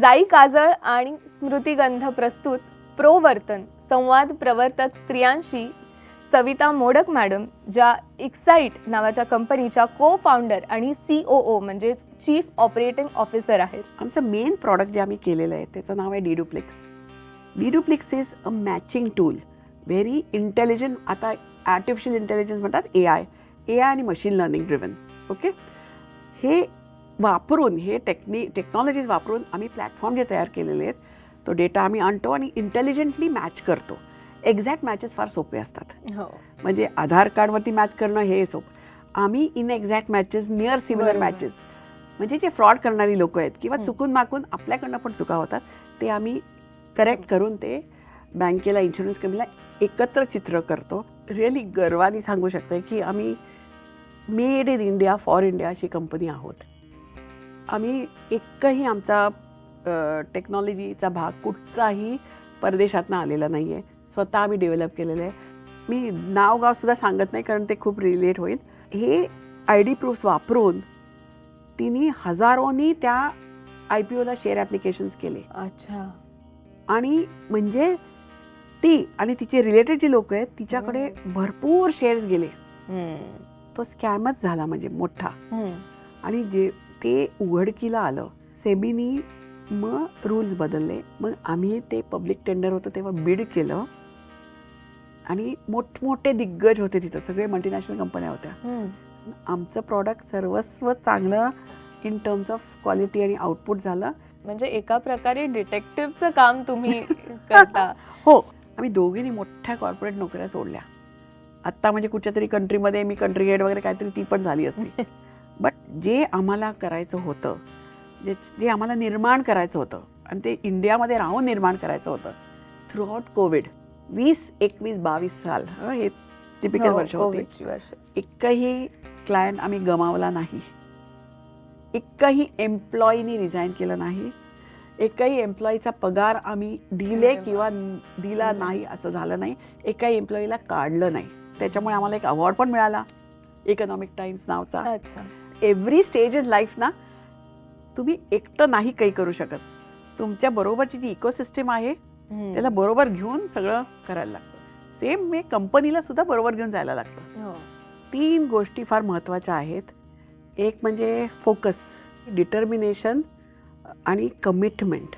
जाई काजळ आणि स्मृतिगंध प्रस्तुत प्रोवर्तन संवाद प्रवर्तक स्त्रियांशी सविता मोडक मॅडम ज्या एक्साईट नावाच्या कंपनीच्या को फाउंडर आणि सी ओ ओ म्हणजेच चीफ ऑपरेटिंग ऑफिसर आहेत. आमचं मेन प्रॉडक्ट जे आम्ही केलेलं आहे त्याचं नाव आहे Deduplex Deduplex is a matching tool very intelligent आता आर्टिफिशियल इंटेलिजन्स म्हणतात ए आय ए आय आणि मशीन लर्निंग ड्रिव्हन ओके हे वापरून हे टेक्नि टेक्नॉलॉजीज वापरून आम्ही प्लॅटफॉर्म जे तयार केलेले आहेत तो डेटा आम्ही आणतो आणि इंटेलिजंटली मॅच करतो. एक्झॅक्ट मॅचेस फार सोपे असतात. हो. म्हणजे आधार कार्डवरती मॅच करणं हे सोप. आम्ही inexact matches near similar. Matches म्हणजे जे फ्रॉड करणारी लोक आहेत किंवा. चुकून माकून आपल्याकडनं पण चुका होतात ते आम्ही करेक्ट करून ते बँकेला इन्शुरन्स कंपनीला एकत्र चित्र करतो. रिअली गर्वाने सांगू शकते की आम्ही made in India for India अशी कंपनी आहोत. आम्ही एकही आमचा टेक्नॉलॉजीचा भाग कुठचाही परदेशातनं आलेला नाही आहे स्वतः आम्ही डेव्हलप केलेलं आहे. मी नाव गाव सुद्धा सांगत नाही कारण ते खूप रिलेट होईल. हे आय डी प्रूफ्स वापरून तिने हजारोनी त्या I P Ola share applications केले. अच्छा. आणि म्हणजे ती आणि तिचे रिलेटेड जी लोक आहेत तिच्याकडे भरपूर शेअर्स गेले. तो स्कॅमच झाला म्हणजे मोठा. आणि जे ते उघडकीला आलं. सेबीनी मग रूल्स बदलले. मग आम्ही ते पब्लिक टेंडर होतं तेव्हा बीड केलं. आणि मोठमोठे दिग्गज होते तिथं. सगळे मल्टीनॅशनल कंपन्या होत्या. हम्म. आमचं प्रॉडक्ट सर्वस्व चांगलं इन टर्म्स ऑफ क्वालिटी आणि आउटपुट झालं. म्हणजे एका प्रकारे डिटेक्टिव्हचं काम तुम्ही करता. हो. आम्ही दोघींनी मोठ्या कॉर्पोरेट नोकऱ्या सोडल्या. आत्ता म्हणजे कुठच्या तरी कंट्रीमध्ये मी कंट्री हेड वगैरे काहीतरी ती पण झाली असती. जे आम्हाला करायचं होतं जे जे आम्हाला निर्माण करायचं होतं आणि ते इंडियामध्ये राहून निर्माण करायचं होतं. थ्रू आउट कोविड वीस एकवीस बावीस साल हं, टिपिकल हो, वर्ष होते. वर्ष. एकही क्लायंट आम्ही गमावला नाही. एकही एम्प्लॉईनी रिझाईन केलं नाही. एकही एम्प्लॉईचा पगार आम्ही दिले वा. किंवा दिला नाही असं झालं नाही. एकाही एम्प्लॉईला काढलं नाही. त्याच्यामुळे आम्हाला एक अवॉर्ड पण मिळाला. इकॉनॉमिक टाइम्स नावचा. अच्छा. एव्हरी स्टेज इन लाईफ ना तुम्ही एकटं नाही काही करू शकत. तुमच्या बरोबरची जी इकोसिस्टम आहे. त्याला बरोबर घेऊन सगळं करायला लागतं. सेम मी कंपनीला सुद्धा बरोबर घेऊन जायला लागतं. हो. तीन गोष्टी फार महत्त्वाच्या आहेत. एक म्हणजे फोकस डिटर्मिनेशन आणि कमिटमेंट